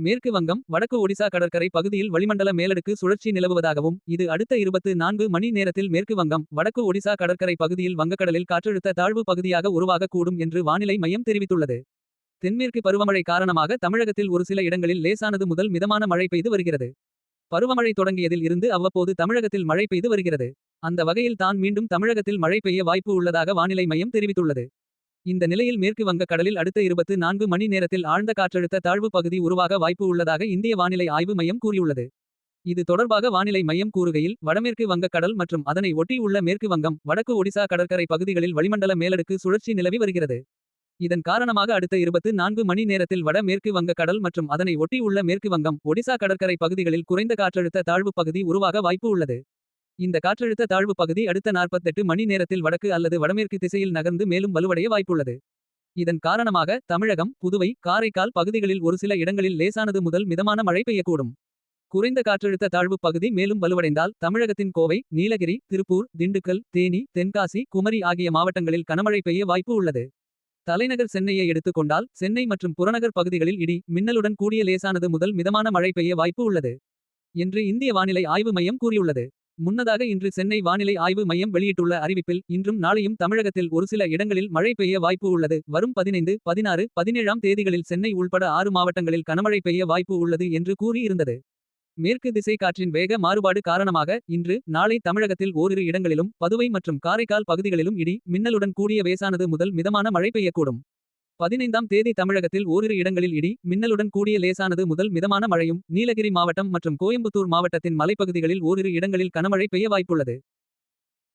மேற்கு வங்கம் வடக்கு ஒடிசா கடற்கரை பகுதியில் வளிமண்டல மேலடுக்கு சுழற்சி நிலவுவதாகவும் இது அடுத்த இருபத்து நான்கு மணி நேரத்தில் மேற்கு வங்கம் வடக்கு ஒடிசா கடற்கரை பகுதியில் வங்கக்கடலில் காற்றழுத்த தாழ்வு பகுதியாக உருவாகக் கூடும் என்று வானிலை மையம் தெரிவித்துள்ளது. தென்மேற்கு பருவமழை காரணமாக தமிழகத்தில் ஒரு சில இடங்களில் லேசானது முதல் மிதமான மழை பெய்து வருகிறது. பருவமழை தொடங்கியதில் இருந்து அவ்வப்போது தமிழகத்தில் மழை பெய்து வருகிறது. அந்த வகையில் தான் மீண்டும் தமிழகத்தில் மழை பெய்ய வாய்ப்பு உள்ளதாக வானிலை மையம் தெரிவித்துள்ளது. இந்த நிலையில் மேற்கு வங்க கடலில் அடுத்த இருபத்து நான்கு மணி நேரத்தில் ஆழ்ந்த காற்றழுத்த தாழ்வு பகுதி உருவாக வாய்ப்பு உள்ளதாக இந்திய வானிலை ஆய்வு மையம் கூறியுள்ளது. இது தொடர்பாக வானிலை மையம் கூறுகையில் வடமேற்கு வங்கக் கடல் மற்றும் அதனை ஒட்டியுள்ள மேற்கு வங்கம் வடக்கு ஒடிசா கடற்கரை பகுதிகளில் வளிமண்டல மேலடுக்கு சுழற்சி நிலவி வருகிறது. இதன் காரணமாக அடுத்த இருபத்து நான்கு மணி நேரத்தில் வட மேற்கு வங்க கடல் மற்றும் அதனை ஒட்டியுள்ள மேற்கு வங்கம் ஒடிசா கடற்கரை பகுதிகளில் குறைந்த காற்றழுத்த தாழ்வு பகுதி உருவாக வாய்ப்பு உள்ளது. இந்த காற்றழுத்த தாழ்வு பகுதி அடுத்த 48 மணி நேரத்தில் வடக்கு அல்லது வடமேற்கு திசையில் நகர்ந்து மேலும் வலுவடைய வாய்ப்புள்ளது. இதன் காரணமாக தமிழகம் புதுவை காரைக்கால் பகுதிகளில் ஒரு சில இடங்களில் லேசானது முதல் மிதமான மழை பெய்யக்கூடும். குறைந்த காற்றழுத்த தாழ்வு பகுதி மேலும் வலுவடைந்தால் தமிழகத்தின் கோவை நீலகிரி திருப்பூர் திண்டுக்கல் தேனி தென்காசி குமரி ஆகிய மாவட்டங்களில் கனமழை பெய்ய வாய்ப்பு உள்ளது. தலைநகர் சென்னையை எடுத்துக்கொண்டால் சென்னை மற்றும் புறநகர் பகுதிகளில் இடி மின்னலுடன் கூடிய லேசானது முதல் மிதமான மழை பெய்ய வாய்ப்பு உள்ளது. என்று இந்திய வானிலை ஆய்வு மையம் கூறியுள்ளது. முன்னதாக இன்று சென்னை வானிலை ஆய்வு மையம் வெளியிட்டுள்ள அறிவிப்பில் இன்றும் நாளையும் தமிழகத்தில் ஒரு சில இடங்களில் மழை பெய்ய வாய்ப்பு உள்ளது. வரும் பதினைந்து பதினாறு பதினேழாம் தேதிகளில் சென்னை உள்பட ஆறு மாவட்டங்களில் கனமழை பெய்ய வாய்ப்பு உள்ளது என்று கூறியிருந்தது. மேற்கு திசை காற்றின் வேக மாறுபாடு காரணமாக இன்று நாளை தமிழகத்தில் ஓரிரு இடங்களிலும் பதுவை மற்றும் காரைக்கால் பகுதிகளிலும் இடி மின்னலுடன் கூடிய வேசானது முதல் மிதமான மழை பெய்யக்கூடும். பதினைந்தாம் தேதி தமிழகத்தில் ஓரிரு இடங்களில் இடி மின்னலுடன் கூடிய லேசானது முதல் மிதமான மழையும் நீலகிரி மாவட்டம் மற்றும் கோயம்புத்தூர் மாவட்டத்தின் மலைப்பகுதிகளில் ஓரிரு இடங்களில் கனமழை பெய்ய வாய்ப்புள்ளது.